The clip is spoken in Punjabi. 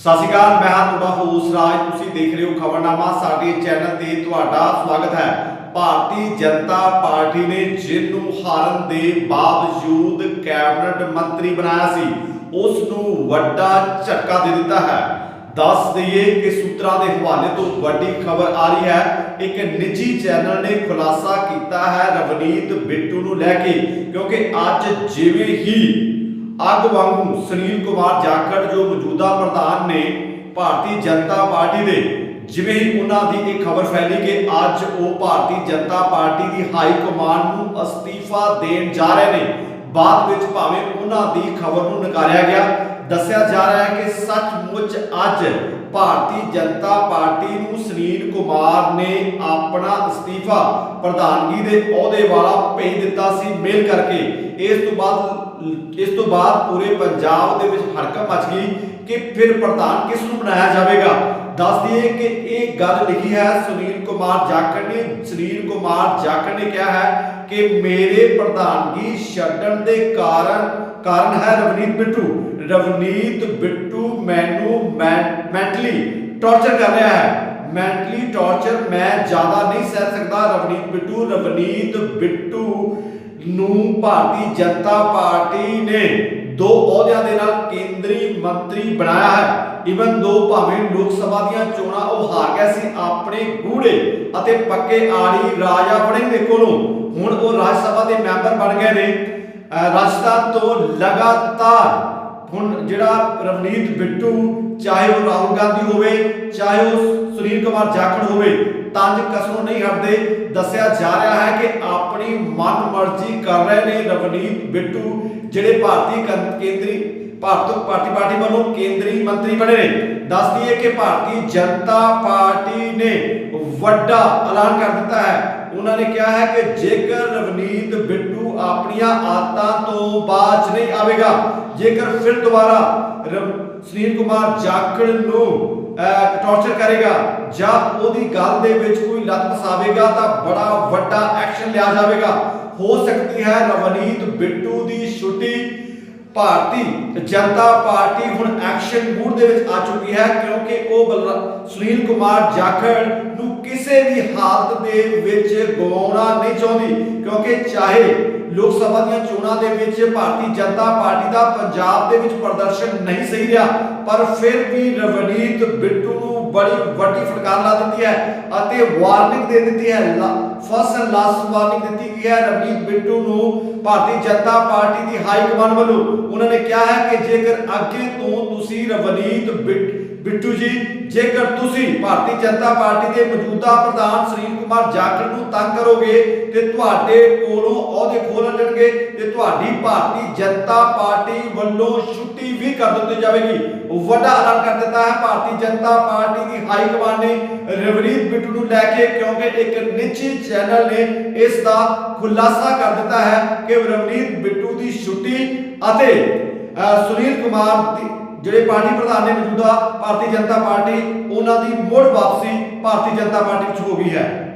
ਸਤਿ ਸ਼੍ਰੀ ਅਕਾਲ, ਮੈਂ ਹਾਂ ਤੁਹਾਡਾ ਹੋਸ ਰਾਜ। ਤੁਸੀਂ ਦੇਖ ਰਹੇ ਹੋ ਖਬਰਨਾਮਾ। ਸਾਡੇ ਚੈਨਲ ਤੇ ਤੁਹਾਡਾ ਸਵਾਗਤ ਹੈ। ਭਾਰਤੀ ਜਨਤਾ ਪਾਰਟੀ ਨੇ ਜਿਹਨੂੰ ਹਾਰਨ ਦੇ ਬਾਵਜੂਦ ਕੈਬਨਿਟ ਮੰਤਰੀ ਬਣਾਇਆ ਸੀ। ਉਸ ਨੂੰ ਵੱਡਾ ਝਟਕਾ ਦੇ ਦਿੱਤਾ ਹੈ। ਦੱਸ ਦਈਏ ਕਿ ਸੂਤਰਾਂ ਦੇ ਹਵਾਲੇ ਤੋਂ ਵੱਡੀ ਖਬਰ ਆ ਰਹੀ ਹੈ। ਇੱਕ ਨਿੱਜੀ ਚੈਨਲ ਨੇ ਖੁਲਾਸਾ ਕੀਤਾ ਹੈ ਰਵਨੀਤ ਬਿੱਟੂ ਨੂੰ ਲੈ ਕੇ, ਕਿਉਂਕਿ ਅੱਜ ਜਿਵੇਂ ਹੀ ਅੱਗ ਵਾਂਗੂ ਸੁਨੀਲ ਕੁਮਾਰ ਜਾਖੜ ਜੋ ਮੌਜੂਦਾ ਪ੍ਰਧਾਨ ਨੇ ਭਾਰਤੀ ਜਨਤਾ ਪਾਰਟੀ ਦੇ, ਜਿਵੇਂ ਹੀ ਉਹਨਾਂ ਦੀ ਇਹ ਖਬਰ ਫੈਲੀ ਕਿ ਅੱਜ ਉਹ ਭਾਰਤੀ ਜਨਤਾ ਪਾਰਟੀ ਦੀ ਹਾਈ ਕਮਾਂਡ ਨੂੰ ਅਸਤੀਫਾ ਦੇਣ ਜਾ ਰਹੇ ਨੇ, ਬਾਅਦ ਵਿੱਚ ਭਾਵੇਂ ਉਹਨਾਂ ਦੀ ਖਬਰ ਨੂੰ ਨਕਾਰਿਆ ਗਿਆ ਦੱਸਿਆ ਜਾ ਰਿਹਾ ਹੈ ਕਿ ਸੱਚਮੁੱਚ ਅੱਜ ਭਾਰਤੀ ਜਨਤਾ ਪਾਰਟੀ ਨੂੰ ਸੁਨੀਲ ਕੁਮਾਰ ਨੇ ਆਪਣਾ ਅਸਤੀਫਾ ਪ੍ਰਧਾਨਗੀ ਦੇ ਅਹੁਦੇ ਵਾਲਾ ਭੇਜ ਦਿੱਤਾ ਸੀ, ਮੇਲ ਕਰਕੇ। ਇਸ ਤੋਂ ਬਾਅਦ, ਇਸ ਤੋਂ ਬਾਅਦ ਪੂਰੇ ਪੰਜਾਬ ਦੇ ਵਿੱਚ ਹੜਕੰਪ ਮਚ ਗਈ ਕਿ ਫਿਰ ਪ੍ਰਧਾਨ ਕਿਸ ਨੂੰ ਬਣਾਇਆ ਜਾਵੇਗਾ? ਦੱਸ ਦਈਏ ਕਿ ਇਹ ਗੱਲ ਲਿਖੀ ਹੈ, ਸੁਨੀਲ ਕੁਮਾਰ ਜਾਖੜ ਨੇ। ਸੁਨੀਲ ਕੁਮਾਰ ਜਾਖੜ ਨੇ ਕਿਹਾ ਹੈ ਕਿ ਮੇਰੇ ਪ੍ਰਧਾਨਗੀ ਛੱਡਣ ਦੇ ਕਾਰਨ ਕਾਰਨ ਹੈ ਰਵਨੀਤ ਬਿੱਟੂ। ਰਵਨੀਤ ਬਿੱਟੂ ਮੈਨੂੰ ਮੈਂਟਲੀ ਟੌਰਚਰ ਕਰ ਰਿਹਾ ਹੈ। ਮੈਂਟਲੀ ਟੌਰਚਰ ਮੈਂ ਜ਼ਿਆਦਾ ਨਹੀਂ ਸਹਿ ਸਕਦਾ ਰਵਨੀਤ ਬਿੱਟੂ। ਰਵਨੀਤ ਬਿੱਟੂ ਨੂੰ ਭਾਰਤੀ ਜਨਤਾ ਪਾਰਟੀ ਨੇ ਦੋ ਅਹੁਦਿਆਂ ਦੇ ਨਾਲ ਕੇਂਦਰੀ ਮੰਤਰੀ ਬਣਾਇਆ ਹੈ। ਇਵਨ ਦੋ ਭਾਵੇਂ ਲੋਕ ਸਭਾ ਦੀਆਂ ਚੋਣਾਂ ਉਹ ਹਾਰ ਗਿਆ ਸੀ ਆਪਣੇ ਗੂੜੇ ਅਤੇ ਪੱਕੇ ਆੜੀ ਰਾਜਾ ਵੜਿੰਗ ਦੇ ਕੋਲੋਂ, ਹੁਣ ਉਹ ਰਾਜ ਸਭਾ ਦੇ ਮੈਂਬਰ ਬਣ ਗਏ ਨੇ। ਅਹ ਰਾਜਸਥਾਨ ਤੋਂ ਲਗਾਤਾਰ ਹੁਣ ਜਿਹੜਾ ਰਵਨੀਤ ਬਿੱਟੂ, ਚਾਹੇ ਉਹ ਰਾਹੁਲ ਗਾਂਧੀ ਹੋਵੇ, ਚਾਹੇ ਉਹ ਸੁਨੀਲ ਕੁਮਾਰ ਜਾਖੜ ਹੋਵੇ, ਤੰਜ ਕਸਰੋਂ ਨਹੀਂ ਹਟਦੇ। ਦੱਸਿਆ ਜਾ ਰਿਹਾ ਹੈ ਕਿ ਆਪਣੀ ਮਨਮਰਜ਼ੀ ਕਰ ਰਹੇ ਨੇ ਰਵਨੀਤ ਬਿੱਟੂ, ਜਿਹੜੇ ਭਾਰਤੀ ਕੇਂਦਰੀ ਭਾਰਤ ਪਾਰਟੀ ਪਾਰਟੀ ਵੱਲੋਂ ਕੇਂਦਰੀ ਮੰਤਰੀ ਬਣੇ ਨੇ। ਦੱਸ ਦਈਏ ਕਿ ਭਾਰਤੀ ਜਨਤਾ ਪਾਰਟੀ ਨੇ ਵੱਡਾ ਐਲਾਨ ਕਰ ਦਿੱਤਾ ਹੈ। ਉਹਨਾਂ ਨੇ ਕਿਹਾ ਹੈ ਕਿ ਜੇਕਰ ਰਵਨੀਤ ਬਿੱਟੂ ਆਪਣੀਆਂ ਆਦਤਾਂ ਤੋਂ ਬਾਜ ਨਹੀਂ ਆਵੇਗਾ ਜੇਕਰ ਫਿਰ ਦੁਬਾਰਾ ਸੁਨੀਲ ਕੁਮਾਰ ਜਾਖੜ ਨੂੰ ਟੌਰਚਰ ਕਰੇਗਾ ਜਾਂ ਉਹਦੀ ਗੱਲ ਦੇ ਵਿੱਚ ਕੋਈ ਲੱਤ ਫਸਾਵੇਗਾ ਤਾਂ ਬੜਾ ਵੱਡਾ ਐਕਸ਼ਨ ਲਿਆ ਜਾਵੇਗਾ। ਹੋ ਸਕਦੀ ਹੈ ਰਵਨੀਤ ਬਿੱਟੂ ਦੀ ਛੁੱਟੀ। ਭਾਰਤੀ ਜਨਤਾ ਪਾਰਟੀ ਹੁਣ ਐਕਸ਼ਨ ਮੂਡ ਦੇ ਵਿੱਚ ਆ ਚੁੱਕੀ ਹੈ ਕਿਉਂਕਿ ਉਹ ਸੁਨੀਲ ਕੁਮਾਰ ਜਾਖੜ ਨੂੰ ਕਿਸੇ ਵੀ ਹਾਲਤ ਦੇ ਵਿੱਚ ਗਵਾਉਣਾ ਨਹੀਂ ਚਾਹੁੰਦੀ। ਕਿਉਂਕਿ ਚਾਹੇ ਲੋਕ ਸਭਾ ਦੀਆਂ ਚੋਣਾਂ ਦੇ ਵਿੱਚ ਭਾਰਤੀ ਜਨਤਾ ਪਾਰਟੀ ਦਾ ਪੰਜਾਬ ਦੇ ਵਿੱਚ ਪ੍ਰਦਰਸ਼ਨ ਨਹੀਂ ਸਹੀ ਰਿਹਾ, ਪਰ ਫਿਰ ਵੀ ਰਵਨੀਤ ਬਿੱਟੂ ਨੂੰ ਬੜੀ ਵੱਡੀ ਫਟਕਾਰ ਲਾ ਦਿੱਤੀ ਹੈ ਅਤੇ ਵਾਰਨਿੰਗ ਦੇ ਦਿੱਤੀ ਹੈ ਫਸਟ ਐਂਡ ਲਾਸਟ ਵਾਰਨਿੰਗ ਦਿੱਤੀ ਗਈ ਹੈ। ਰਵਨੀਤ ਬਿੱਟੂ ਨੂੰ ਭਾਰਤੀ ਜਨਤਾ ਪਾਰਟੀ ਦੀ ਹਾਈ ਕਮਾਂਡ ਵੱਲੋਂ ਉਹਨਾਂ ਨੇ ਕਿਹਾ ਹੈ ਕਿ ਜੇਕਰ ਅੱਗੇ ਤੋਂ ਤੁਸੀਂ ਰਵਨੀਤ ਬਿੱਟ- ਬਿੱਟੂ ਜੀ, ਜੇਕਰ ਤੁਸੀਂ ਭਾਰਤੀ ਜਨਤਾ ਪਾਰਟੀ ਦੇ ਮੌਜੂਦਾ ਪ੍ਰਧਾਨ ਸੁਨੀਲ ਕੁਮਾਰ ਜਾਖੜ ਨੂੰ ਤੰਗ ਕਰੋਗੇ, ਤੇ ਤੁਹਾਡੇ ਕੋਲੋਂ ਅਹੁਦੇ ਖੋਲ ਲੈਣਗੇ ਤੇ ਤੁਹਾਡੀ ਭਾਰਤੀ ਜਨਤਾ ਪਾਰਟੀ ਵੱਲੋਂ ਛੁੱਟੀ ਵੀ ਕਰ ਦਿੱਤੀ ਜਾਵੇਗੀ। ਵੱਡਾ ਐਲਾਨ ਕਰ ਦਿੱਤਾ ਹੈ ਭਾਰਤੀ ਜਨਤਾ ਪਾਰਟੀ ਦੀ ਹਾਈ ਕਮਾਂਡ ਨੇ। ਰਵਨੀਤ ਬਿੱਟੂ ਨੂੰ ਲੈ ਕੇ, ਕਿਉਂਕਿ ਇੱਕ ਨਿੱਜੀ ਚੈਨਲ ਨੇ ਇਸ ਦਾ ਖੁਲਾਸਾ ਕਰ ਦਿੱਤਾ ਹੈ ਕਿ ਰਵਨੀਤ ਬਿੱਟੂ ਦੀ ਛੁੱਟੀ ਅਤੇ ਸੁਨੀਲ ਕੁਮਾਰ ਦੀ ਜਿਹੜੇ ਪਾਰਟੀ ਪ੍ਰਧਾਨ ਨੇ ਮੌਜੂਦਾ ਭਾਰਤੀ ਜਨਤਾ ਪਾਰਟੀ, ਉਹਨਾਂ ਦੀ ਮੁੜ ਵਾਪਸੀ ਭਾਰਤੀ ਜਨਤਾ ਪਾਰਟੀ ਵਿੱਚ ਹੋ ਗਈ ਹੈ।